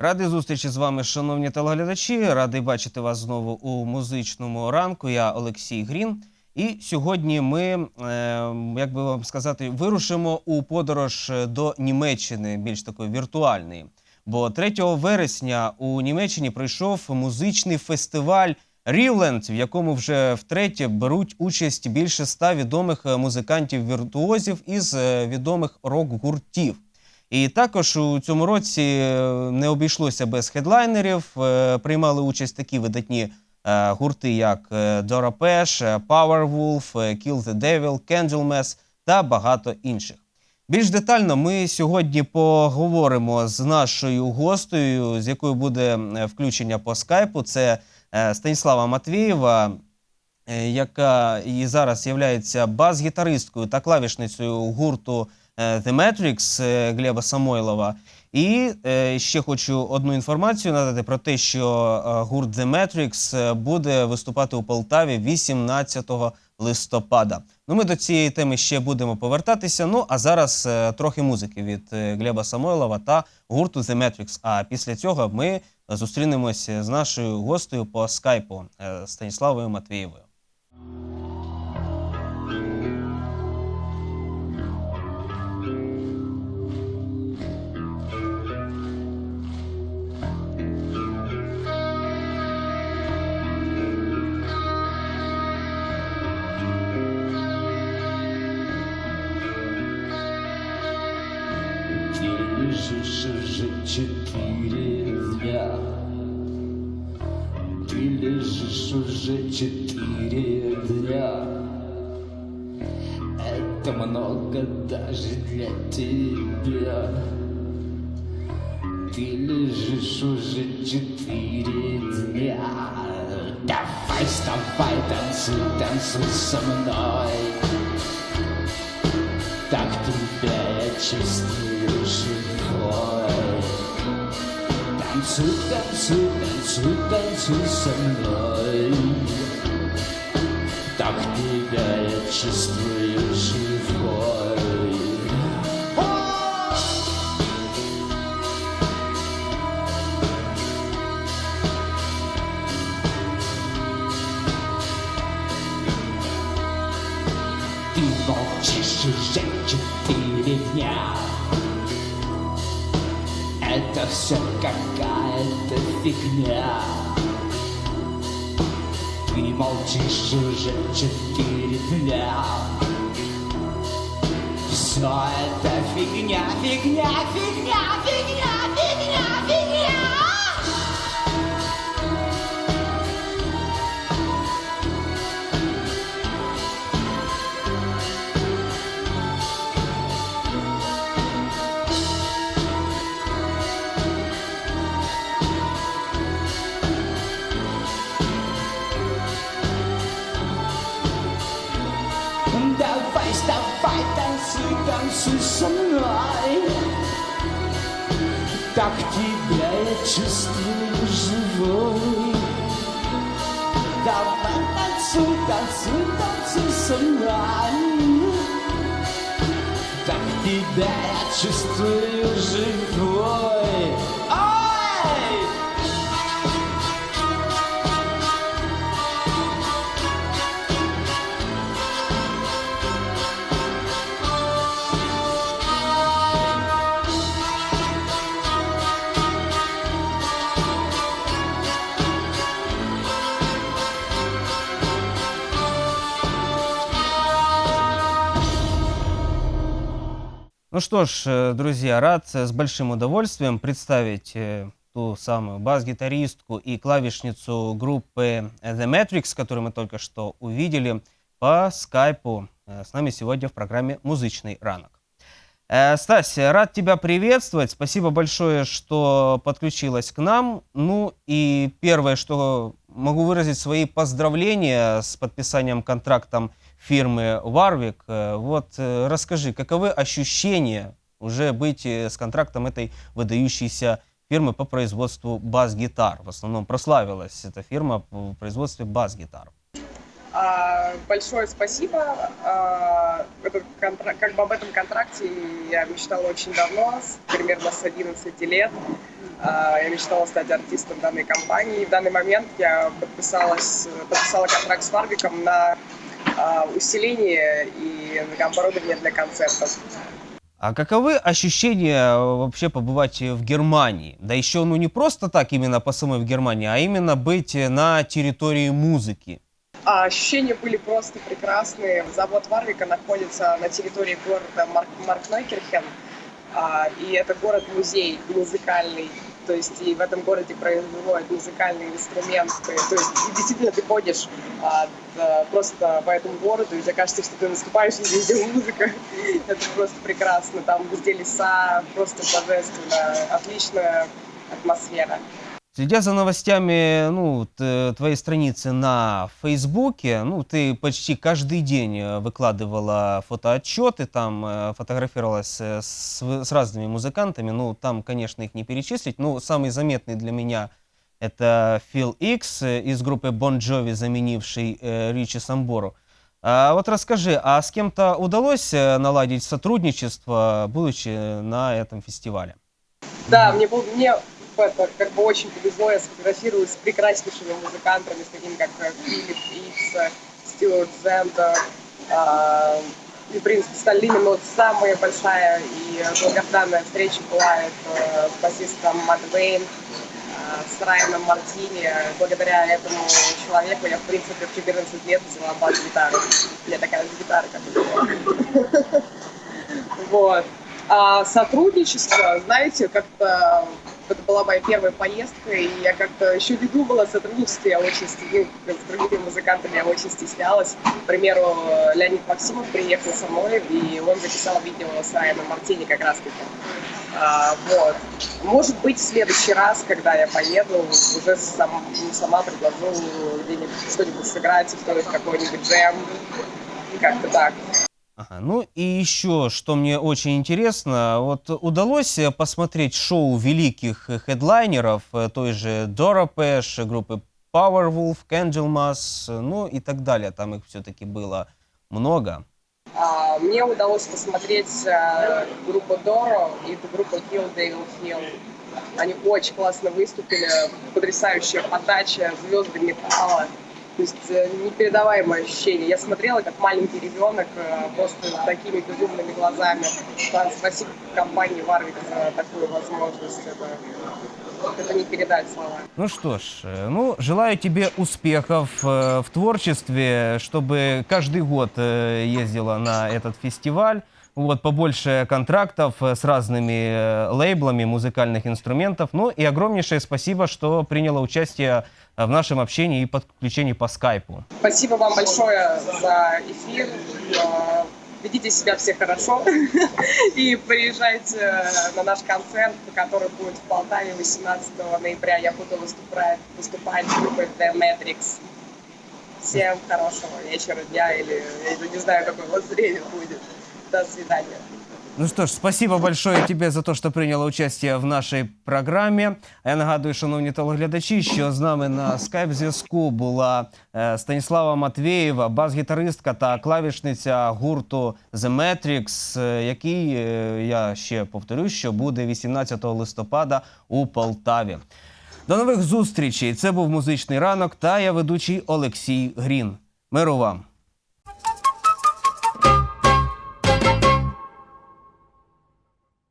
Радий зустрічі з вами, шановні телеглядачі. Радий бачити вас знову у музичному ранку. Я Олексій Грін. І сьогодні ми, е, як би вам сказати, вирушимо у подорож до Німеччини, більш такої віртуальної. Бо 3 вересня у Німеччині пройшов музичний фестиваль Рівленд, в якому вже втретє беруть участь більше ста відомих е, музикантів-віртуозів із е, відомих рок-гуртів. І також у цьому році е, не обійшлося без хедлайнерів. Е, Приймали участь такі видатні е, гурти, як Dora Pesh, Powerwolf, Kill the Devil, Candlemass та багато інших. Більш детально ми сьогодні поговоримо з нашою гостею, з якою буде включення по скайпу. Це Станіслава Матвієва, яка і зараз є бас-гітаристкою та клавішницею гурту The Matrix е, Глеба Самойлова. І е, ще хочу одну інформацію надати про те, що е, гурт The Matrix е, буде виступати у Полтаві 18 листопада. Ну, ми до цієї теми ще будемо повертатися. Ну а зараз е, трохи музики від е, Глеба Самойлова та гурту The Matrix. А після цього ми зустрінемося з нашою гостею по скайпу е, Станіславою Матвієвою. Лежишь четыре дня Ты лежишь уже четыре дня. Это много даже для тебя. Ты лежишь уже четыре дня. Давай, вставай, танцуй, танцуй со мной. Так тебя я чувствую живой Танцуй, танцуй, танцуй, танцуй со мной Так тебя я чувствую живой Это все какая-то фигня. Ты молчишь уже четыре дня. Все это фигня, фигня, фигня, фигня, танцуй, танцуй со мной Так тебя я чувствую живой. Давай, танцуй, танцуй, танцуй со мной. Так тебя я чувствую живой. Ой! Ну что ж, э, друзья, рад э, с большим удовольствием представить э, ту самую бас-гитаристку и клавишницу группы The Matrix, которую мы только что увидели по скайпу. С нами сегодня в программе «Музычный ранок». Стась, рад тебя приветствовать. Спасибо большое, что подключилась к нам. Ну и первое, что могу выразить свои поздравления с подписанием контрактом фирмы Warwick. Э, Вот э, расскажи, каковы ощущения уже быть э, с контрактом этой выдающейся фирмы по производству бас-гитар? В основном прославилась эта фирма в производстве бас-гитар. А, Большое спасибо. А, Этот контра- Как бы об этом контракте я мечтала очень давно, примерно с 11 лет. А, Я мечтала стать артистом данной компании. В данный момент я подписалась, подписала контракт с Варвиком на усиление и оборудование для концертов. А каковы ощущения э, вообще побывать в Германии? Да еще, ну не просто так именно по самой в Германии, а именно быть э, на территории музыки. А ощущения были просто прекрасные. Завод Варвика находится на территории города Марк Маркнойкерхен. А, и это город-музей музыкальный. То есть и в этом городе производят музыкальные инструменты. То есть и действительно ты ходишь а, д- просто по этому городу, и тебе кажется, что ты наступаешь, и везде музыка. Это просто прекрасно. Там везде леса, просто божественно. Отличная атмосфера. Следя за новостями ну, т- твоей страницы на Фейсбуке, ну, ты почти каждый день э, выкладывала фотоотчеты, там э, фотографировалась э, с, с разными музыкантами. Ну, там, конечно, их не перечислить. Ну, самый заметный для меня это Фил Икс э, из группы Bon Jovi, заменивший э, Ричи Самбору. А вот расскажи, а с кем-то удалось э, наладить сотрудничество, будучи на этом фестивале? Да, мне, мне это, как бы очень повезло, я сфотографировалась с прекраснейшими музыкантами, с такими как э, Филипп Икс, э, Стюарт Зендер, а, и, в принципе, с остальными, но вот самая большая и долгожданная встреча была это с басистом Мат Вейн, а, с Райаном Мартини. Благодаря этому человеку я, в принципе, в 14 лет взяла бас-гитару. У меня такая же гитара, как. Вот. А сотрудничество, знаете, как-то это была моя первая поездка, и я как-то еще не думала о сотрудничестве, я очень стесня- ну, с другими музыкантами я очень стеснялась. К примеру, Леонид Максимов приехал со мной, и он записал видео с Райаном Мартини как раз таки. А, вот. Может быть, в следующий раз, когда я поеду, уже сам- сама предложу где-нибудь что-нибудь сыграть, устроить какой-нибудь джем. Как-то так. Ага, ну и еще, что мне очень интересно, вот удалось посмотреть шоу великих хедлайнеров, э, той же Дора Пэш, группы Powerwolf, Candlemas, э, ну и так далее. Там их все-таки было много. А, Мне удалось посмотреть э, группу Доро и группу Kill Devil Hill. Они очень классно выступили, потрясающая подача, звезды металла. То есть э, непередаваемое ощущение. Я смотрела как маленький ребенок, э, просто такими безумными глазами. Спасибо компании Варвик за такую возможность. Это, это не передать слова. Ну что ж, э, ну желаю тебе успехов в творчестве, чтобы каждый год ездила на этот фестиваль. Вот, побольше контрактов э, с разными э, лейблами музыкальных инструментов. Ну и огромнейшее спасибо, что приняла участие э, в нашем общении и подключении по скайпу. Спасибо вам большое за эфир. Ведите себя все хорошо и приезжайте на наш концерт, который будет в Полтаве 18 ноября. Я буду выступать, выступать с группой The Matrix. Всем хорошего вечера, дня или я не знаю, какое у вас время будет. До свидания. Ну що ж, спасибо большое тебе за те, що прийняла участь в нашій програмі. Я нагадую, шановні телеглядачі, що з нами на скайп-зв'язку була е, Станіслава Матвєєва, бас-гітаристка та клавішниця гурту The Matrix, е, який, е, я ще повторюю, що буде 18 листопада у Полтаві. До нових зустрічей! Це був музичний ранок та я ведучий Олексій Грін. Миру вам!